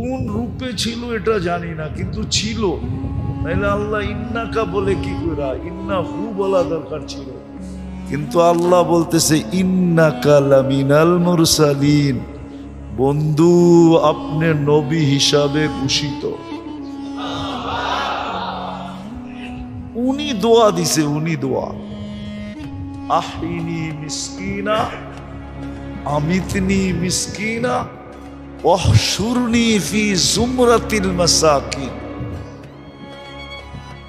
কোন রূপে ছিল এটা জানি না, কিন্তু ছিল। নাইলে আল্লাহ ইন্নাকা বলে কি করা ইন্না হু বলা দরকার ছিল। কিন্তু আল্লাহ বলতেছে লামিনাল মুরসালিন। বন্ধু, আপনি নবী হিসাবে ঘোষিত উনি দোয়া দিছে, উনি দোয়া। আহিনি মিসকিনা, আমিতনি মিসকিনা।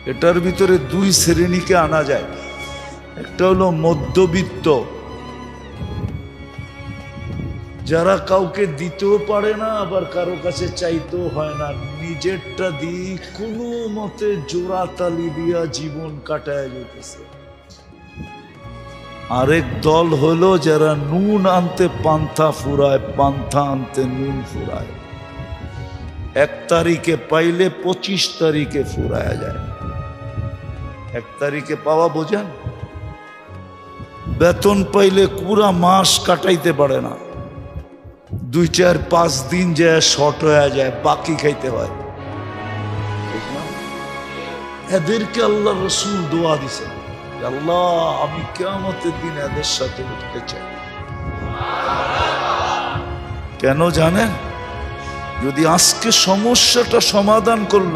এটার ভিতরে দুই শ্রেণীকে আনা যায়। একটা হলো মধ্যবিত্ত। যারা কাউকে দিতেও পারে না, আবার কারও কাছে চাইতেও হয় না। নিজেরটা দিয়ে কোনো মতে জোড়া তালি দিয়া জীবন কাটায় যেতেছে আরেক দল হলো যারা নুন আনতে পান্থা ফুরায়, পান্থা আনতে নুন ফুরায়। এক তারিখে পাইলে পঁচিশ তারিখে ফুরায় যায়। এক তারিখে পাওয়া বোঝেন? বেতন পাইলে পুরা মাস কাটাইতে পারে না। দুই, চার, পাঁচ দিন যায়, শর্ট হয়ে যায়, বাকি খাইতে হয়। এদেরকে আল্লাহ রসুল দোয়া দিছে আল্লাহ, আমি কেমতের দিন এদের সাথে উঠতে চাই। কেন জানেন? যদি আজকে সমস্যাটা সমাধান করল,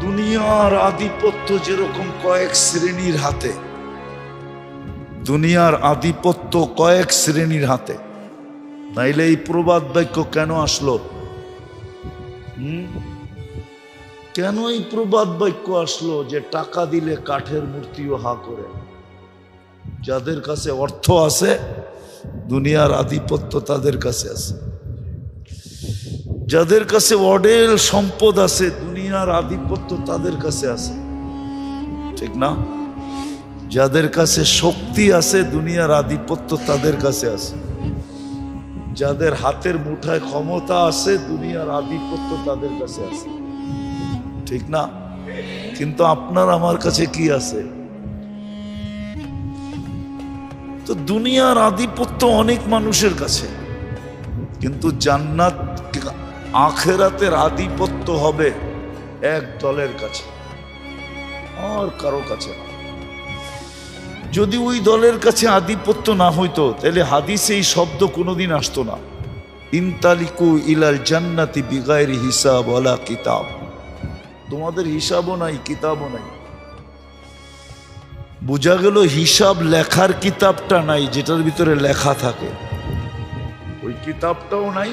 দুনিয়ার আধিপত্য যেরকম কয়েক শ্রেণির হাতে, দুনিয়ার আধিপত্য কয়েক শ্রেণির হাতে, নাইলে এই প্রবাদ বাক্য কেন আসলো? হুম? কেন এই প্রবাদ বাক্য আসলো যে টাকা দিলে কাঠের মূর্তিও হা করে? যাদের কাছে অর্থ আছে, দুনিয়ার আধিপত্য তাদের কাছে আছে। যাদের কাছে অডেল সম্পদ আছে, দুনিয়ার আধিপত্য তাদের কাছে আছে। ঠিক না? যাদের কাছে শক্তি আছে, দুনিয়ার আধিপত্য তাদের কাছে আছে। যাদের হাতের মুঠায় ক্ষমতা আছে, দুনিয়ার আধিপত্য তাদের কাছে আছে। ঠিক না? কিন্তু আপনার আমার কাছে কি আছে? তো দুনিয়ার আধিপত্য অনেক মানুষের কাছে। কিন্তু জান্নাত আখেরাতের আধিপত্য হবে এক দলের কাছে। আর কারও কাছে না। যদি ওই দলের কাছে আধিপত্য না হইতো, তাহলে হাদিসে এই শব্দ কোনোদিন আসতো না। ইনতালিকু ইলাল জান্নাতি বিগায়ের হিসাব ওয়ালা কিতাব। তোমাদের হিসাবও নাই, কিতাবও নাই। বোঝা গেল হিসাব লেখার কিতাবটা নাই, যেটার ভিতরে লেখা থাকে। ওই কিতাবটাও নাই